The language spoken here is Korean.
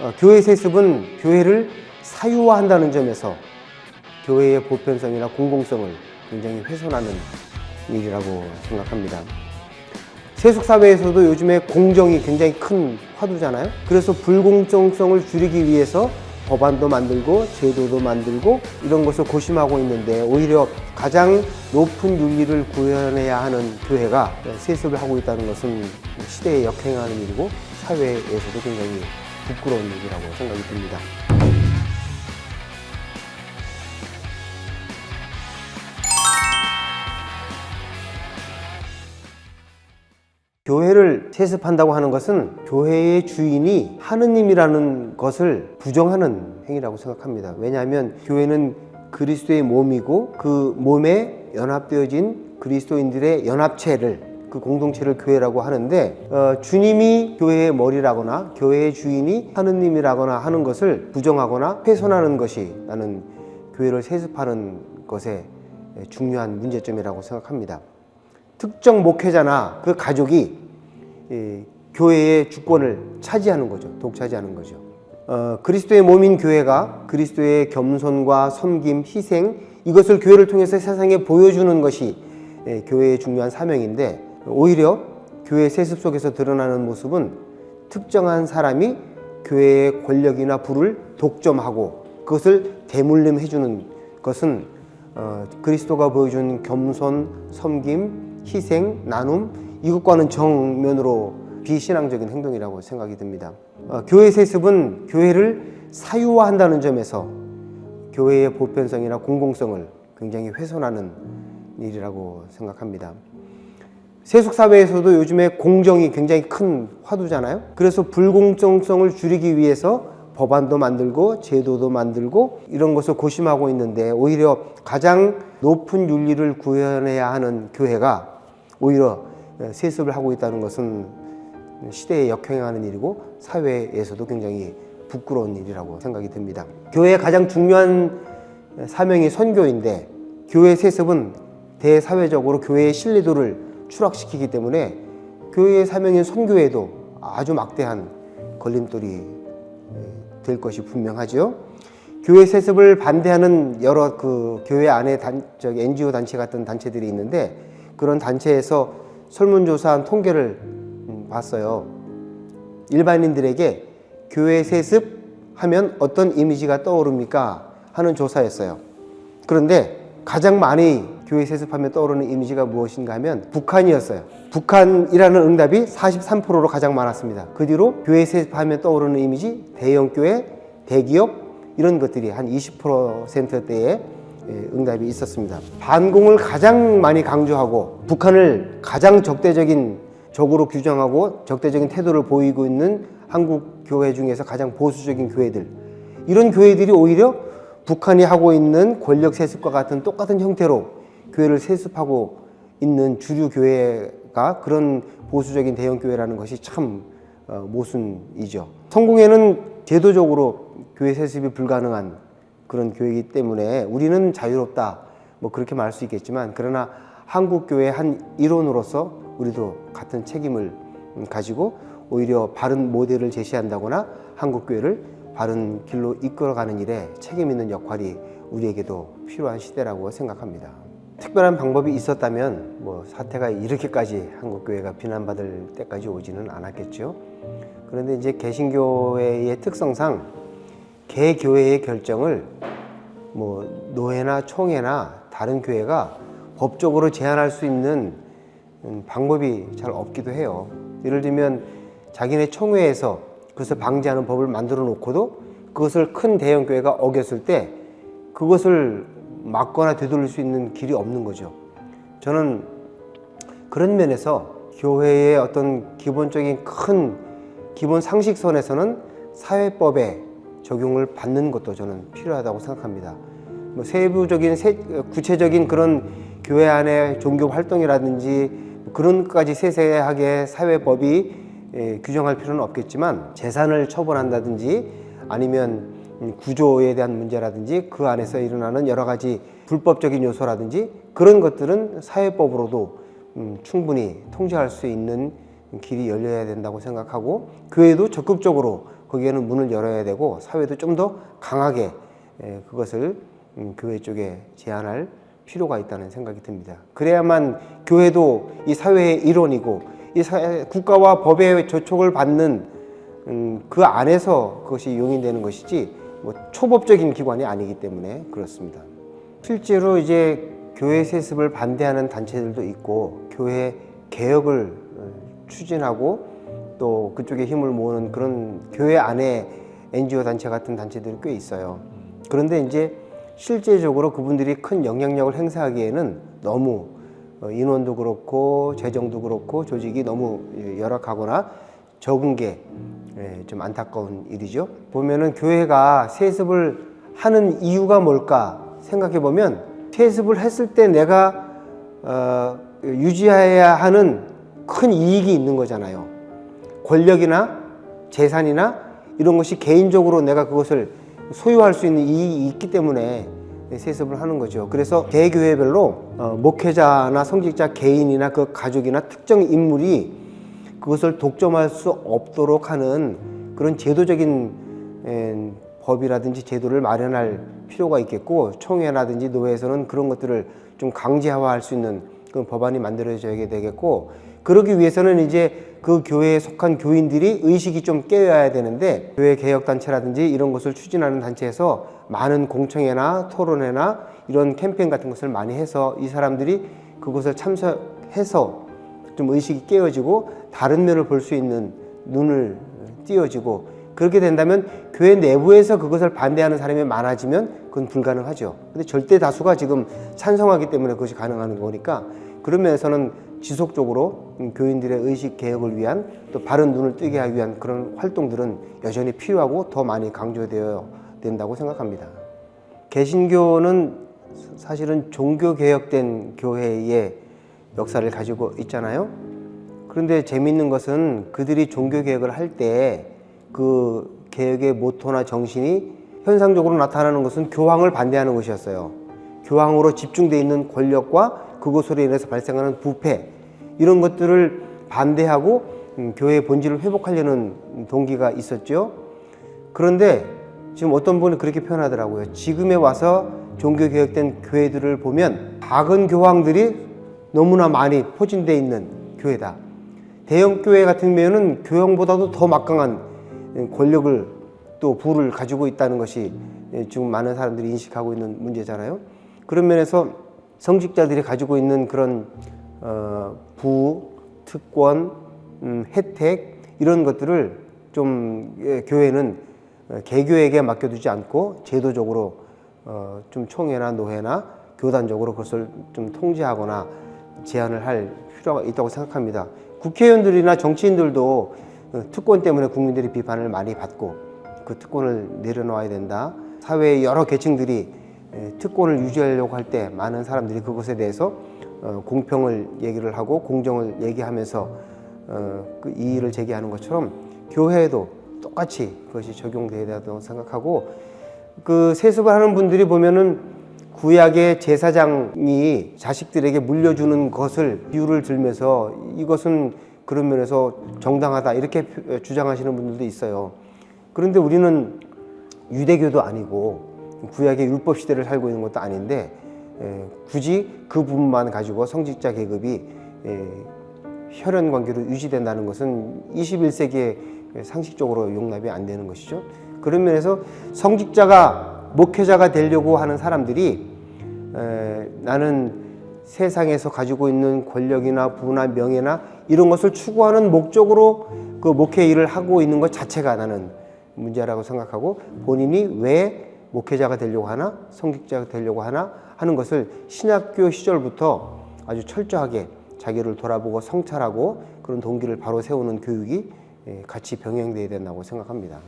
어, 교회 세습은 교회를 사유화한다는 점에서 교회의 보편성이나 공공성을 굉장히 훼손하는 일이라고 생각합니다. 세속 사회에서도 요즘에 공정이 굉장히 큰 화두잖아요. 그래서 불공정성을 줄이기 위해서 법안도 만들고 제도도 만들고 이런 것을 고심하고 있는데 오히려 가장 높은 윤리를 구현해야 하는 교회가 세습을 하고 있다는 것은 시대에 역행하는 일이고 사회에서도 굉장히 부끄러운 일이라고 생각이 듭니다. 교회를 세습한다고 하는 것은 교회의 주인이 하느님이라는 것을 부정하는 행위라고 생각합니다. 왜냐하면 교회는 그리스도의 몸이고 그 몸에 연합되어진 그리스도인들의 연합체를 그 공동체를 교회라고 하는데 어, 주님이 교회의 머리라거나 교회의 주인이 하느님이라거나 하는 것을 부정하거나 훼손하는 것이 나는 교회를 세습하는 것의 중요한 문제점이라고 생각합니다. 특정 목회자나 그 가족이 이 교회의 주권을 차지하는 거죠. 독차지하는 거죠. 어, 그리스도의 몸인 교회가 그리스도의 겸손과 섬김, 희생 이것을 교회를 통해서 세상에 보여주는 것이 예, 교회의 중요한 사명인데 오히려 교회 세습 속에서 드러나는 모습은 특정한 사람이 교회의 권력이나 부를 독점하고 그것을 대물림해 주는 것은 어, 그리스도가 보여준 겸손, 섬김, 희생, 나눔 이것과는 정면으로 비신앙적인 행동이라고 생각이 듭니다. 어, 교회 세습은 교회를 사유화한다는 점에서 교회의 보편성이나 공공성을 굉장히 훼손하는 일이라고 생각합니다. 세속 사회에서도 요즘에 공정이 굉장히 큰 화두잖아요. 그래서 불공정성을 줄이기 위해서 법안도 만들고 제도도 만들고 이런 것을 고심하고 있는데 오히려 가장 높은 윤리를 구현해야 하는 교회가 오히려 세습을 하고 있다는 것은 시대에 역행하는 일이고 사회에서도 굉장히 부끄러운 일이라고 생각이 듭니다. 교회의 가장 중요한 사명이 선교인데 교회 세습은 대사회적으로 교회의 신뢰도를 추락시키기 때문에 교회의 사명인 선교에도 아주 막대한 걸림돌이 될 것이 분명하죠. 교회 세습을 반대하는 여러 그 교회 안에 단, 저기 NGO 단체 같은 단체들이 있는데 그런 단체에서 설문조사한 통계를 음, 봤어요. 일반인들에게 교회 세습 하면 어떤 이미지가 떠오릅니까? 하는 조사였어요. 그런데 가장 많이 교회 세습하면 떠오르는 이미지가 무엇인가 하면 북한이었어요. 북한이라는 응답이 43%로 가장 많았습니다. 그 뒤로 교회 세습하면 떠오르는 이미지 대형 교회, 대기업 이런 것들이 한 20%대의 응답이 있었습니다. 반공을 가장 많이 강조하고 북한을 가장 적대적인 적으로 규정하고 적대적인 태도를 보이고 있는 한국 교회 중에서 가장 보수적인 교회들 이런 교회들이 오히려 북한이 하고 있는 권력 세습과 같은 똑같은 형태로 교회를 세습하고 있는 주류 교회가 그런 보수적인 대형 교회라는 것이 참 어, 모순이죠. 성공회는 제도적으로 교회 세습이 불가능한 그런 교회이기 때문에 우리는 자유롭다 뭐 그렇게 말할 수 있겠지만 그러나 한국 교회 한 일원으로서 우리도 같은 책임을 가지고 오히려 바른 모델을 제시한다거나 한국 교회를 바른 길로 이끌어가는 일에 책임 있는 역할이 우리에게도 필요한 시대라고 생각합니다. 특별한 방법이 있었다면 뭐 사태가 이렇게까지 한국 교회가 비난받을 때까지 오지는 않았겠죠. 그런데 이제 개신교회의 특성상 개교회의 결정을 뭐 노회나 총회나 다른 교회가 법적으로 제한할 수 있는 음, 방법이 잘 없기도 해요. 예를 들면 자기네 총회에서 그것을 방지하는 법을 만들어 놓고도 그것을 큰 대형 교회가 어겼을 때 그것을 막거나 되돌릴 수 있는 길이 없는 거죠. 저는 그런 면에서 교회의 어떤 기본적인 큰 기본 상식선에서는 사회법에 적용을 받는 것도 저는 필요하다고 생각합니다. 뭐 세부적인 세, 구체적인 그런 교회 안의 종교 활동이라든지 그런 것까지 세세하게 사회법이 예, 규정할 필요는 없겠지만 재산을 처벌한다든지 아니면 구조에 대한 문제라든지 그 안에서 일어나는 여러 가지 불법적인 요소라든지 그런 것들은 사회법으로도 음, 충분히 통제할 수 있는 길이 열려야 된다고 생각하고 교회도 적극적으로 거기에는 문을 열어야 되고 사회도 좀 더 강하게 예, 그것을 음, 교회 쪽에 제안할 필요가 있다는 생각이 듭니다. 그래야만 교회도 이 사회의 일원이고 이 사회, 국가와 법의 조촉을 받는 음, 그 안에서 그것이 용인되는 것이지 뭐 초법적인 기관이 아니기 때문에 그렇습니다. 실제로 이제 교회 세습을 반대하는 단체들도 있고 교회 개혁을 어, 추진하고 또 그쪽에 힘을 모으는 그런 교회 안에 NGO 단체 같은 단체들이 꽤 있어요. 그런데 이제 실제적으로 그분들이 큰 영향력을 행사하기에는 너무 어, 인원도 그렇고 재정도 그렇고 조직이 너무 열악하거나 적은 게 좀 안타까운 일이죠. 보면은 교회가 세습을 하는 이유가 뭘까 생각해 보면 세습을 했을 때 내가 어, 유지해야 하는 큰 이익이 있는 거잖아요. 권력이나 재산이나 이런 것이 개인적으로 내가 그것을 소유할 수 있는 이익이 있기 때문에 세습을 하는 거죠. 그래서 개교회별로 어, 목회자나 성직자 개인이나 그 가족이나 특정 인물이 그것을 독점할 수 없도록 하는 그런 제도적인 에, 법이라든지 제도를 마련할 필요가 있겠고 총회라든지 노회에서는 그런 것들을 좀 강제화할 수 있는 그런 법안이 만들어져야 되겠고 그러기 위해서는 이제 그 교회에 속한 교인들이 의식이 좀 깨어야 되는데 교회 개혁 단체라든지 이런 것을 추진하는 단체에서 많은 공청회나 토론회나 이런 캠페인 같은 것을 많이 해서 이 사람들이 그것을 참석해서 좀 의식이 깨어지고 다른 면을 볼 수 있는 눈을 띄어지고 그렇게 된다면 교회 내부에서 그것을 반대하는 사람이 많아지면 그건 불가능하죠. 근데 절대 다수가 지금 찬성하기 때문에 그것이 가능한 거니까 그런 면에서는 지속적으로 교인들의 의식 개혁을 위한 또 바른 눈을 뜨게 하기 위한 그런 활동들은 여전히 필요하고 더 많이 강조되어야 된다고 생각합니다. 개신교는 사실은 종교 개혁된 교회의 역사를 가지고 있잖아요. 그런데 재미있는 것은 그들이 종교 개혁을 할 때 그 개혁의 모토나 정신이 현상적으로 나타나는 것은 교황을 반대하는 것이었어요. 교황으로 집중되어 있는 권력과 그것으로 인해서 발생하는 부패 이런 것들을 반대하고 음, 교회의 본질을 회복하려는 동기가 있었죠. 그런데 지금 어떤 분이 그렇게 표현하더라고요. 지금에 와서 종교 개혁된 교회들을 보면 작은 교황들이 너무나 많이 포진되어 있는 교회다. 대형 교회 같은 경우에는 교황보다도 더 막강한 권력을 또 부를 가지고 있다는 것이 지금 많은 사람들이 인식하고 있는 문제잖아요. 그런 면에서 성직자들이 가지고 있는 그런 어, 부, 특권, 음, 혜택 이런 것들을 좀 예, 교회는 어, 개교에게 맡겨두지 않고 제도적으로 어, 좀 총회나 노회나 교단적으로 그것을 좀 통제하거나 제한을 할 필요가 있다고 생각합니다. 국회의원들이나 정치인들도 어, 특권 때문에 국민들이 비판을 많이 받고 그 특권을 내려놓아야 된다. 사회의 여러 계층들이 에, 특권을 유지하려고 할 때 많은 사람들이 그것에 대해서 어, 공평을 얘기를 하고 공정을 얘기하면서 어, 그 이의를 제기하는 것처럼 교회에도 똑같이 그것이 적용돼야 된다고 생각하고 그 세습을 하는 분들이 보면은 구약의 제사장이 자식들에게 물려주는 것을 비유를 들면서 이것은 그런 면에서 정당하다 이렇게 주장하시는 분들도 있어요. 그런데 우리는 유대교도 아니고 구약의 율법 시대를 살고 있는 것도 아닌데 에, 굳이 그 부분만 가지고 성직자 계급이 에, 혈연 관계로 유지된다는 것은 21세기에 상식적으로 용납이 안 되는 것이죠. 그런 면에서 성직자가 목회자가 되려고 하는 사람들이 에, 나는 세상에서 가지고 있는 권력이나 부나 명예나 이런 것을 추구하는 목적으로 그 목회 일을 하고 있는 것 자체가 나는 문제라고 생각하고 본인이 왜 목회자가 되려고 하나 성직자가 되려고 하나 하는 것을 신학교 시절부터 아주 철저하게 자기를 돌아보고 성찰하고 그런 동기를 바로 세우는 교육이 예, 같이 병행돼야 된다고 생각합니다.